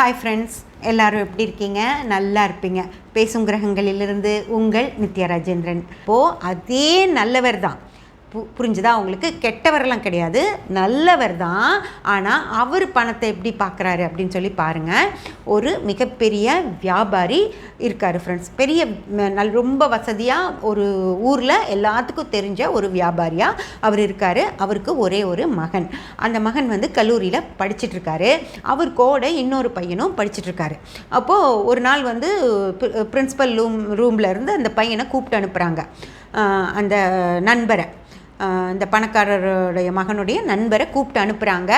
Hi friends எல்லாரும் எப்படி இருக்கீங்க? நல்லா இருப்பீங்க. பேசும் கிரகங்களிலிருந்து உங்கள் நித்யா ராஜேந்திரன். இப்போது அதே நல்லவர் தான். பு புரிஞ்சுதா அவங்களுக்கு கெட்டவரெல்லாம் கிடையாது. நல்லவர் தான். ஆனால் அவர் பணத்தை எப்படி பார்க்குறாரு அப்படின்னு சொல்லி பாருங்கள் ஒரு மிகப்பெரிய வியாபாரி இருக்கார் ஃப்ரெண்ட்ஸ் பெரிய ம- நல் ரொம்ப வசதியாக ஒரு ஊரில் எல்லாத்துக்கும் தெரிஞ்ச ஒரு வியாபாரியாக அவர் இருக்கார். அவருக்கு ஒரே ஒரு மகன். அந்த மகன் வந்து கல்லூரியில் படிச்சிட்ருக்காரு. அவர் கூட இன்னொரு பையனும் படிச்சிட்ருக்காரு. அப்போது ஒரு நாள் வந்து பிரின்ஸிபல் ரூம் ரூமில் இருந்து அந்த பையனை கூப்பிட்டு அனுப்புகிறாங்க அந்த நண்பரை. இந்த பணக்காரருடைய மகனுடைய நண்பரை கூப்பிட்டு அனுப்புகிறாங்க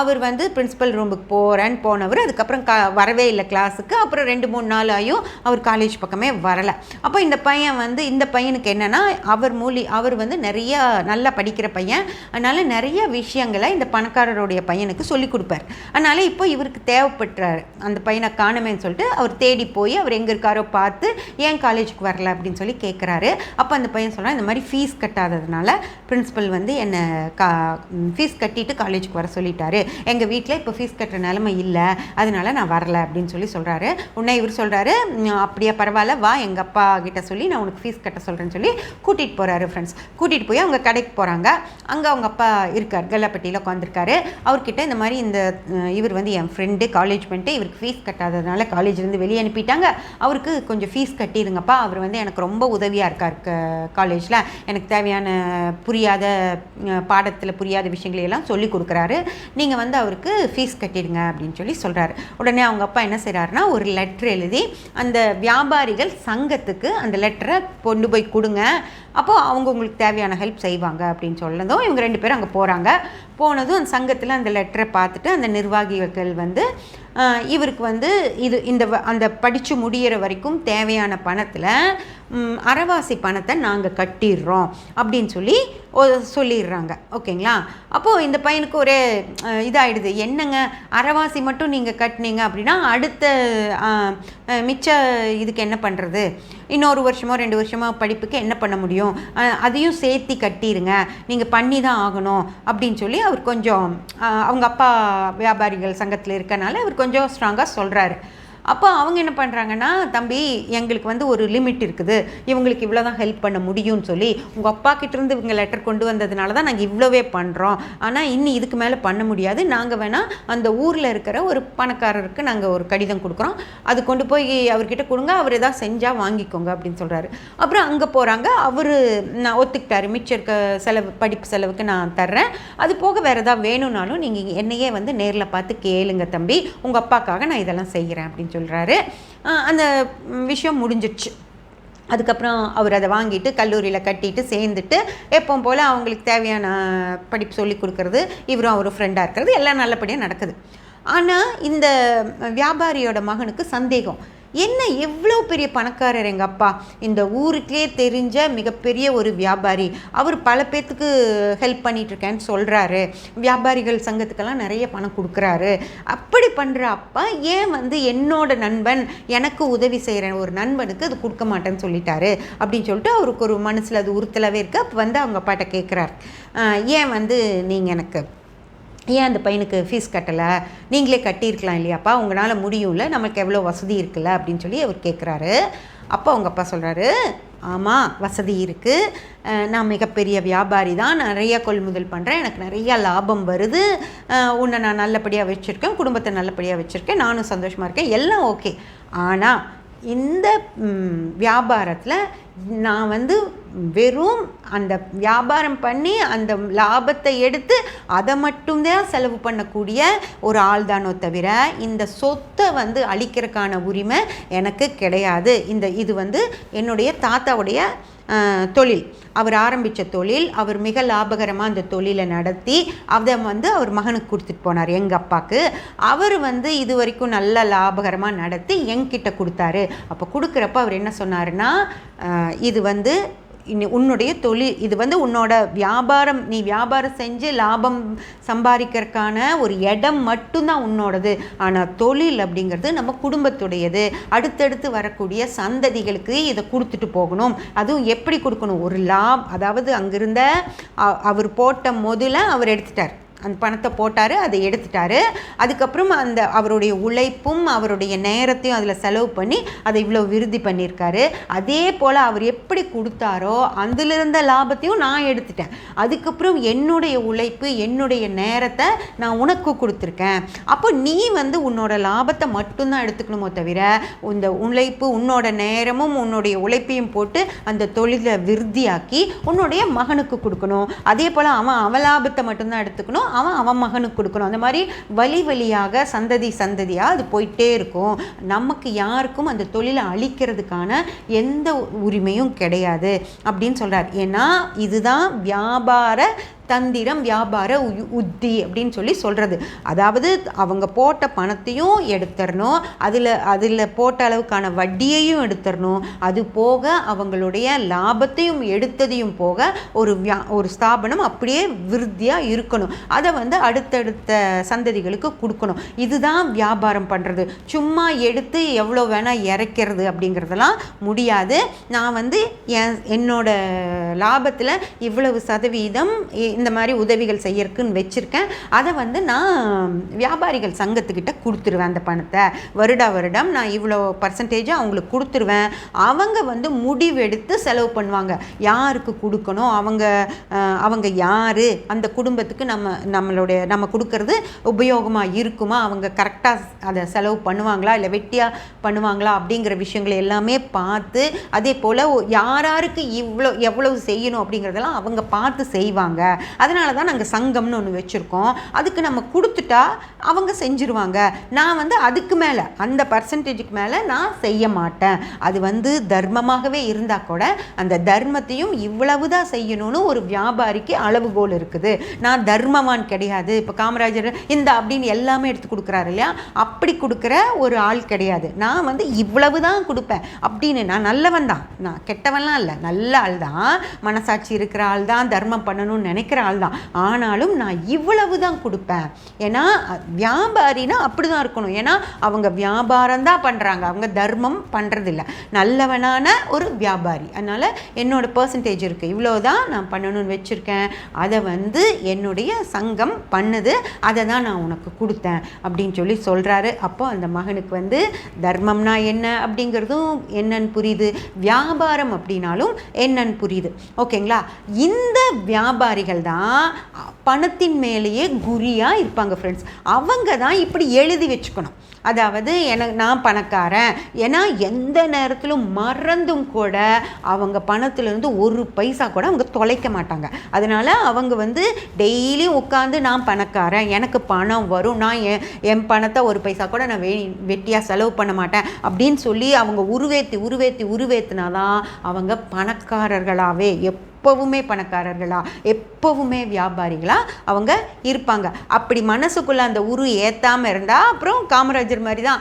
அவர் வந்து பிரின்சிபல் ரூமுக்கு போகிறேன்னு போனவர் அதுக்கப்புறம் க வரவே இல்லை கிளாஸுக்கு அப்புறம் ரெண்டு மூணு நாள் ஆகியும் அவர் காலேஜ் பக்கமே வரலை. அப்போ இந்த பையன் வந்து இந்த பையனுக்கு என்னென்னா அவர் மூலி அவர் வந்து நிறைய நல்லா படிக்கிற பையன். அதனால் நிறைய விஷயங்களை இந்த பணக்காரருடைய பையனுக்கு சொல்லி கொடுப்பார். அதனால் இப்போ இவருக்கு தேவைப்பட்டுறாரு. அந்த பையனை காணுமேன்னு சொல்லிட்டு அவர் தேடி போய் அவர் எங்கே இருக்காரோ பார்த்து ஏன் காலேஜுக்கு வரல அப்படின்னு சொல்லி கேட்குறாரு அப்போ அந்த பையன் சொல்கிறான் இந்த மாதிரி ஃபீஸ் கட்டாததுனால பிரின்சிபல் வந்து என்னை கா ஃபீஸ் கட்டிட்டு காலேஜுக்கு வர சொல்லிட்டாரு. எங்கள் வீட்டில் இப்போ ஃபீஸ் கட்டுற நிலமை இல்லை. அதனால நான் வரல அப்படின்னு சொல்லி சொல்கிறாரு உடனே இவர் சொல்கிறாரு அப்படியே பரவாயில்ல வா எங்கள் அப்பா கிட்ட சொல்லி நான் உனக்கு ஃபீஸ் கட்ட சொல்கிறேன்னு சொல்லி கூட்டிகிட்டு போகிறாரு ஃப்ரெண்ட்ஸ் கூட்டிகிட்டு போய் அவங்க கடைக்கு போகிறாங்க அங்கே அவங்க அப்பா இருக்கார் கல்லாப்பட்டியில் உட்காந்துருக்காரு அவர்கிட்ட இந்த மாதிரி இந்த இவர் வந்து என் ஃப்ரெண்டு காலேஜ் பண்ணிட்டு இவருக்கு ஃபீஸ் கட்டாததுனால காலேஜ்லேருந்து வெளியே அனுப்பிட்டாங்க. அவருக்கு கொஞ்சம் ஃபீஸ் கட்டிடுங்கப்பா அவர் வந்து எனக்கு ரொம்ப உதவியாக இருக்கார் காலேஜில் எனக்கு தேவையான புரியாத பாடத்தில் புரியாத விஷயங்களையெல்லாம் சொல்லி கொடுக்குறாரு. நீங்கள் வந்து அவருக்கு ஃபீஸ் கட்டிடுங்க அப்படின்னு சொல்லி சொல்கிறாரு உடனே அவங்க அப்பா என்ன செய்கிறாருன்னா ஒரு லெட்ரு எழுதி அந்த வியாபாரிகள் சங்கத்துக்கு அந்த லெட்டரை கொண்டு போய் கொடுங்க. அப்போது அவங்க உங்களுக்கு தேவையான ஹெல்ப் செய்வாங்க அப்படின்னு சொல்லதும் இவங்க ரெண்டு பேரும் அங்கே போகிறாங்க போனதும் அந்த சங்கத்தில் அந்த லெட்டரை பார்த்துட்டு அந்த நிர்வாகிகள் வந்து இவருக்கு வந்து இது இந்த அந்த படித்து முடியிற வரைக்கும் தேவையான பணத்தில் அறவாசி பணத்தை நாங்கள் கட்டிடுறோம் அப்படின்னு சொல்லி சொல்லிடுறாங்க. ஓகேங்களா? அப்போது இந்த பையனுக்கு ஒரே இதாகிடுது என்னங்க? அறவாசி மட்டும் நீங்கள் கட்டினீங்க அப்படின்னா அடுத்த மிச்ச இதுக்கு என்ன பண்ணுறது இன்னொரு வருஷமோ ரெண்டு வருஷமோ படிப்புக்கு என்ன பண்ண முடியும்? அதையும் சேர்த்து கட்டிடுங்க நீங்கள் பண்ணி தான் ஆகணும் அப்படின்னு சொல்லி அவர் கொஞ்சம் அவங்க அப்பா வியாபாரிகள் சங்கத்தில் இருக்கனால அவர் கொஞ்சம் ஸ்ட்ராங்காக சொல்கிறாரு அப்போ அவங்க என்ன பண்ணுறாங்கன்னா தம்பி எங்களுக்கு வந்து ஒரு லிமிட் இருக்குது. இவங்களுக்கு இவ்வளோ தான் ஹெல்ப் பண்ண முடியும்னு சொல்லி உங்கள் அப்பா கிட்டேருந்து இவங்க லெட்டர் கொண்டு வந்ததுனால தான் நாங்கள் இவ்வளோவே பண்ணுறோம் ஆனால் இன்னி இதுக்கு மேலே பண்ண முடியாது. நாங்கள் வேணால் அந்த ஊரில் இருக்கிற ஒரு பணக்காரருக்கு நாங்கள் ஒரு கடிதம் கொடுக்குறோம். அது கொண்டு போய் அவர்கிட்ட கொடுங்க. அவர் எதாவது செஞ்சால் வாங்கிக்கோங்க அப்படின்னு சொல்கிறாரு அப்புறம் அங்கே போகிறாங்க அவர் நான் ஒத்துக்கிட்டாரு. மிச்சம் இருக்க செலவு படிப்பு செலவுக்கு நான் தர்றேன். அது போக வேறு எதாவது வேணும்னாலும் நீங்கள் என்னையே வந்து நேரில் பார்த்து கேளுங்க தம்பி. உங்கள் அப்பாக்காக நான் இதெல்லாம் செய்கிறேன் அப்படின்னு சொல்கிறாரு அந்த விஷயம் முடிஞ்சிடுச்சு. அதுக்கப்புறம் அவர் அதை வாங்கிட்டு கல்லூரியில் கட்டிட்டு சேர்ந்துட்டு எப்போ போல் அவங்களுக்கு தேவையான படிப்பு சொல்லி கொடுக்கறது இவரும் அவர் ஃப்ரெண்டாக இருக்கிறது எல்லாம் நல்லபடியாக நடக்குது. ஆனால் இந்த வியாபாரியோட மகனுக்கு சந்தேகம். என்ன எவ்வளோ பெரிய பணக்காரர் எங்கள் அப்பா? இந்த ஊருக்கே தெரிஞ்ச மிகப்பெரிய ஒரு வியாபாரி. அவர் பல பேர்த்துக்கு ஹெல்ப் பண்ணிகிட்ருக்கேன்னு சொல்கிறாரு வியாபாரிகள் சங்கத்துக்கெல்லாம் நிறைய பணம் கொடுக்குறாரு. அப்படி பண்ணுற அப்பா ஏன் வந்து என்னோட நண்பன் எனக்கு உதவி செய்கிற ஒரு நண்பனுக்கு அது கொடுக்க மாட்டேன்னு சொல்லிட்டாரு. அப்படின்னு சொல்லிட்டு அவருக்கு ஒரு மனசில் அது உறுத்தலாகவே இருக்குது அப்போ வந்து அவங்க அப்பாட்ட கேட்குறாரு ஏன் வந்து நீங்கள் எனக்கு ஏன் அந்த பையனுக்கு ஃபீஸ் கட்டலை? நீங்களே கட்டியிருக்கலாம் இல்லையாப்பா? உங்களால் முடியும்ல? நமக்கு எவ்வளோ வசதி இருக்குல்ல? அப்படின்னு சொல்லி அவர் கேட்குறாரு அப்போ அவங்க அப்பா சொல்கிறாரு ஆமாம் வசதி இருக்குது நான் மிகப்பெரிய வியாபாரி தான். நிறைய கொள்முதல் பண்ணுறேன் எனக்கு நிறைய லாபம் வருது. உன்னை நான் நல்லபடியாக வச்சுருக்கேன். குடும்பத்தை நல்லபடியாக வச்சுருக்கேன். நானும் சந்தோஷமாக இருக்கேன். எல்லாம் ஓகே ஆனால் இந்த வியாபாரத்தில் நான் வந்து வெறும் அந்த வியாபாரம் பண்ணி அந்த லாபத்தை எடுத்து அதை மட்டும்தான் செலவு பண்ணக்கூடிய ஒரு ஆள் தானோ தவிர இந்த சொத்தை வந்து அழிக்கிறதுக்கான உரிமை எனக்கு கிடையாது. இந்த இது வந்து என்னுடைய தாத்தாவுடைய தொழில். அவர் ஆரம்பித்த தொழில் அவர் மிக லாபகரமாக அந்த தொழிலை நடத்தி அதை வந்து அவர் மகனுக்கு கொடுத்துட்டு போனார் எங்கள் அப்பாவுக்கு அவர் வந்து இது வரைக்கும் நல்ல லாபகரமாக நடத்தி எங்கிட்ட கொடுத்தாரு. அப்போ கொடுக்குறப்ப அவர் என்ன சொன்னாருன்னா இது வந்து உன்னுடைய தொழில் இது வந்து உன்னோட வியாபாரம். நீ வியாபாரம் செஞ்சு லாபம் சம்பாதிக்கிறதுக்கான ஒரு இடம் மட்டும்தான் உன்னோடது. ஆனால் தொழில் அப்படிங்கிறது நம்ம குடும்பத்துடையது. அடுத்தடுத்து வரக்கூடிய சந்ததிகளுக்கு இதை கொடுத்துட்டு போகணும். அதுவும் எப்படி கொடுக்கணும்? ஒரு லாப் அதாவது அங்கிருந்த அவர் போட்ட முதல்ல அவர் எடுத்துட்டார். அந்த பணத்தை போட்டார் அதை எடுத்துட்டாரு. அதுக்கப்புறம் அந்த அவருடைய உழைப்பும் அவருடைய நேரத்தையும் அதில் செலவு பண்ணி அதை இவ்வளோ விருதி பண்ணியிருக்காரு அதே போல் அவர் எப்படி கொடுத்தாரோ அதிலிருந்த லாபத்தையும் நான் எடுத்துட்டேன். அதுக்கப்புறம் என்னுடைய உழைப்பு என்னுடைய நேரத்தை நான் உனக்கு கொடுத்துருக்கேன். அப்போ நீ வந்து உன்னோட லாபத்தை மட்டும்தான் எடுத்துக்கணுமோ தவிர இந்த உழைப்பு உன்னோட நேரமும் உன்னுடைய உழைப்பையும் போட்டு அந்த தொழிலை விருத்தியாக்கி உன்னுடைய மகனுக்கு கொடுக்கணும். அதே போல் அவன் அவலாபத்தை லாபத்தை மட்டும்தான் எடுத்துக்கணும் அவன் அவன் மகனுக்கு கொடுக்கணும். அந்த மாதிரி வழி வழியாக சந்ததி சந்ததியாக அது போயிட்டே இருக்கும். நமக்கு யாருக்கும் அந்த தொழிலை அழிக்கிறதுக்கான எந்த உரிமையும் கிடையாது அப்படின்னு சொல்கிறார் ஏன்னா இதுதான் வியாபார தந்திரம் வியாபார உ- உத்தி அப்படின்னு சொல்லி சொல்கிறது அதாவது அவங்க போட்ட பணத்தையும் எடுத்துடணும் அதில் அதில் போட்ட அளவுக்கான வட்டியையும் எடுத்துடணும் அது போக அவங்களுடைய லாபத்தையும் எடுத்ததையும் போக ஒரு வியா ஒரு ஸ்தாபனம் அப்படியே விருத்தியாக இருக்கணும். அதை வந்து அடுத்தடுத்த சந்ததிகளுக்கு கொடுக்கணும். இதுதான் வியாபாரம் பண்ணுறது சும்மா எடுத்து எவ்வளோ வேணால் இறைக்கிறது அப்படிங்கிறதெல்லாம் முடியாது. நான் வந்து என் என்னோட லாபத்தில் இவ்வளவு சதவீதம் இந்த மாதிரி உதவிகள் செய்யறதுக்குன்னு வச்சுருக்கேன். அதை வந்து நான் வியாபாரிகள் சங்கத்துக்கிட்ட கொடுத்துருவேன் அந்த பணத்தை. வருடா வருடம் நான் இவ்வளோ பர்சன்டேஜாக அவங்களுக்கு கொடுத்துருவேன். அவங்க வந்து முடிவெடுத்து செலவு பண்ணுவாங்க. யாருக்கு கொடுக்கணும்? அவங்க அவங்க யார்? அந்த குடும்பத்துக்கு நம்ம நம்மளுடைய நம்ம கொடுக்கறது உபயோகமாக இருக்குமா? அவங்க கரெக்டாக அதை செலவு பண்ணுவாங்களா? இல்லை வெட்டியாக பண்ணுவாங்களா? அப்படிங்கிற விஷயங்களை எல்லாமே பார்த்து அதே போல் யார் யாருக்கு இவ்வளோ எவ்வளவு செய்யணும் அப்படிங்கிறதெல்லாம் அவங்க பார்த்து செய்வாங்க. அதனால தான் நாங்கள் சங்கம்னு ஒன்று வச்சுருக்கோம். அதுக்கு நம்ம கொடுத்துட்டா அவங்க செஞ்சுருவாங்க. நான் வந்து அதுக்கு மேலே அந்த பர்சன்டேஜுக்கு மேலே நான் செய்ய மாட்டேன். அது வந்து தர்மமாகவே இருந்தால் கூட அந்த தர்மத்தையும் இவ்வளவு தான் செய்யணும்னு ஒரு வியாபாரிக்கு அளவுகோல் இருக்குது. நான் தர்மவான் கிடையாது. இப்போ காமராஜர் இந்த அப்படின்னு எல்லாமே எடுத்து கொடுக்குறாரு இல்லையா? அப்படி கொடுக்குற ஒரு ஆள் கிடையாது. நான் வந்து இவ்வளவு தான் கொடுப்பேன். அப்படின்னு நான் நல்லவன் தான். நான் கெட்டவன்லாம் இல்லை. நல்ல ஆள் தான் மனசாட்சி இருக்கிற ஆள் தான் தர்மம் பண்ணணும்னு நினைக்கிற ஆள் தான் ஆனாலும் நான் இவ்வளவு தான் கொடுப்பேன். ஏன்னா வியாபாரினா அப்படி தான் இருக்கணும். ஏன்னா அவங்க வியாபாரம் தான் பண்ணுறாங்க அவங்க தர்மம் பண்ணுறதில்ல நல்லவனான ஒரு வியாபாரி. அதனால் என்னோட பர்சன்டேஜ் இருக்குது இவ்வளோ தான் நான் பண்ணணும்னு வச்சுருக்கேன். அதை வந்து என்னுடைய சங்கம் பண்ணுது. அதை தான் நான் உனக்கு கொடுத்தேன் அப்படின்னு சொல்லி சொல்கிறாரு அப்போ அந்த மகனுக்கு வந்து தர்மம்னா என்ன? அப்படிங்கிறதும் என்னன்னு புரியுது. வியாபாரம் அப்படின்னாலும் என்னன்னு புரியுது. ஓகேங்களா? இந்த வியாபாரிகள் தான் பணத்தின் மேலேயே குறியாக இருப்பாங்க ஃப்ரெண்ட்ஸ் அவங்க தான் இப்படி எழுதி வச்சுக்கணும். அதாவது எனக்கு நான் பணக்காரன். ஏன்னா எந்த நேரத்திலும் மறந்தும் கூட அவங்க பணத்துலேருந்து ஒரு பைசா கூட அவங்க தொலைக்க மாட்டாங்க. அதனால் அவங்க வந்து டெய்லியும் உட்காந்து நான் பணக்காரன். எனக்கு பணம் வரும். நான் என் என் பணத்தை ஒரு பைசா கூட நான் வெ வெட்டியாக செலவு பண்ண மாட்டேன். அப்படின்னு சொல்லி அவங்க உருவேத்தி உருவேத்தி தான் அவங்க பணக்காரர்களாகவே எப் எப்போவுமே பணக்காரர்களா? எப்போவுமே வியாபாரிகளா? அவங்க இருப்பாங்க. அப்படி மனசுக்குள்ளே அந்த உரு ஏற்றாமல் இருந்தால் அப்புறம் காமராஜர் மாதிரி தான்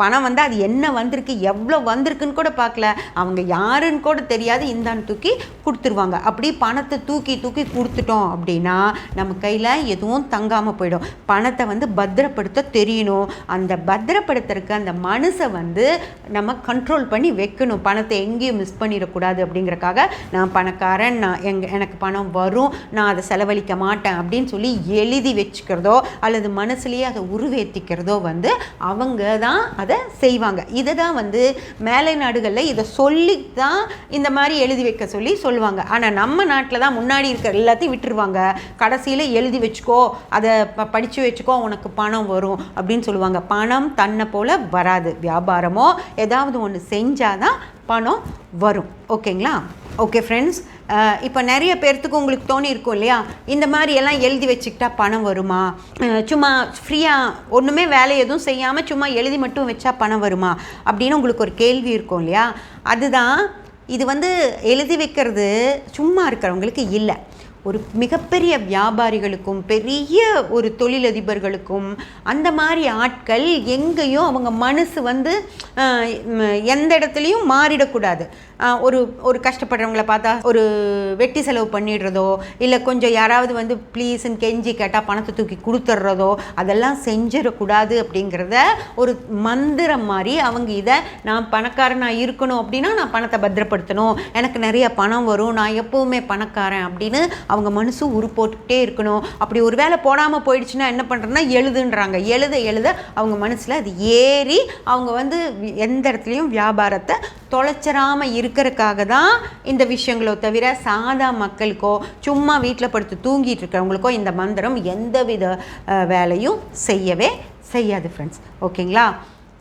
பணம் வந்து அது என்ன வந்திருக்கு எவ்வளோ வந்திருக்குன்னு கூட பார்க்கல. அவங்க யாருன்னு கூட தெரியாது. இந்தான்னு தூக்கி கொடுத்துருவாங்க. அப்படி பணத்தை தூக்கி தூக்கி கொடுத்துட்டோம் அப்படின்னா நம்ம கையில் எதுவும் தங்காமல் போயிடும். பணத்தை வந்து பத்திரப்படுத்த தெரியணும். அந்த பத்திரப்படுத்துறதுக்கு அந்த மனசை வந்து நம்ம கண்ட்ரோல் பண்ணி வைக்கணும். பணத்தை எங்கேயும் மிஸ் பண்ணிடக்கூடாது அப்படிங்கிறக்காக நான் பணக்காரன் நான் எங்க எனக்கு பணம் வரும் நான் அதை செலவழிக்க மாட்டேன் அப்படின்னு சொல்லி எழுதி வச்சுக்கிறதோ அல்லது மனசுலேயே அதை உருவேற்றிக்கிறதோ வந்து அவங்க தான் அதை செய்வாங்க. இதை தான் வந்து மேலை நாடுகளில் இதை சொல்லி தான் இந்த மாதிரி எழுதி வைக்க சொல்லி சொல்லுவாங்க. ஆனால் நம்ம நாட்டில் தான் முன்னாடி இருக்கிற எல்லாத்தையும் விட்டுருவாங்க. கடைசியில் எழுதி வச்சுக்கோ அதை ப படித்து வச்சுக்கோ உனக்கு பணம் வரும் அப்படின்னு சொல்லுவாங்க. பணம் தன்னை போல் வராது. வியாபாரமோ ஏதாவது ஒன்று செஞ்சால் தான் பணம் வரும். ஓகேங்களா? ஓகே ஃப்ரெண்ட்ஸ் இப்போ நிறைய பேர்த்துக்கு உங்களுக்கு தோணி இருக்கும் இல்லையா? இந்த மாதிரி எல்லாம் எழுதி வச்சுக்கிட்டா பணம் வருமா? சும்மா ஃப்ரீயாக ஒன்றுமே வேலை எதுவும் செய்யாமல் சும்மா எழுதி மட்டும் வச்சா பணம் வருமா? அப்படின்னு உங்களுக்கு ஒரு கேள்வி இருக்கும் இல்லையா? அதுதான் இது வந்து எழுதி வைக்கிறது சும்மா இருக்கிறவங்களுக்கு இல்லை. ஒரு மிகப்பெரிய வியாபாரிகளுக்கும் பெரிய ஒரு தொழிலதிபர்களுக்கும் அந்த மாதிரி ஆட்கள் எங்கேயும் அவங்க மனசு வந்து எந்த இடத்துலையும் மாறிடக்கூடாது. ஒரு ஒரு கஷ்டப்படுறவங்கள பார்த்தா ஒரு வெட்டி செலவு பண்ணிடுறதோ இல்லை கொஞ்சம் யாராவது வந்து ப்ளீஸ்ன்னு கெஞ்சி கேட்டால் பணத்தை தூக்கி கொடுத்துட்றதோ அதெல்லாம் செஞ்சிடக்கூடாது அப்படிங்கிறத ஒரு மந்திரம் மாதிரி அவங்க இதை நான் பணக்காரனாக இருக்கணும் அப்படின்னா நான் பணத்தை பத்திரப்படுத்தணும். எனக்கு நிறைய பணம் வரும் நான் எப்போவுமே பணக்காரன் அப்படின்னு அவங்க மனசும் உரு போட்டுக்கிட்டே இருக்கணும். அப்படி ஒரு வேளை போடாமல் போயிடுச்சுன்னா என்ன பண்ணுறதுன்னா எழுதுன்றாங்க. எழுத எழுத அவங்க மனசில் அது ஏறி அவங்க வந்து எந்த இடத்துலையும் வியாபாரத்தை தொலைச்சராமல் இருக்கிறதுக்காக தான் இந்த விஷயங்களோ தவிர சாதா மக்களுக்கோ சும்மா வீட்டில் படுத்து தூங்கிட்டு இருக்கிறவங்களுக்கோ இந்த மந்திரம் எந்தவித வித வேலையும் செய்யவே செய்யாது ஃப்ரெண்ட்ஸ் ஓகேங்களா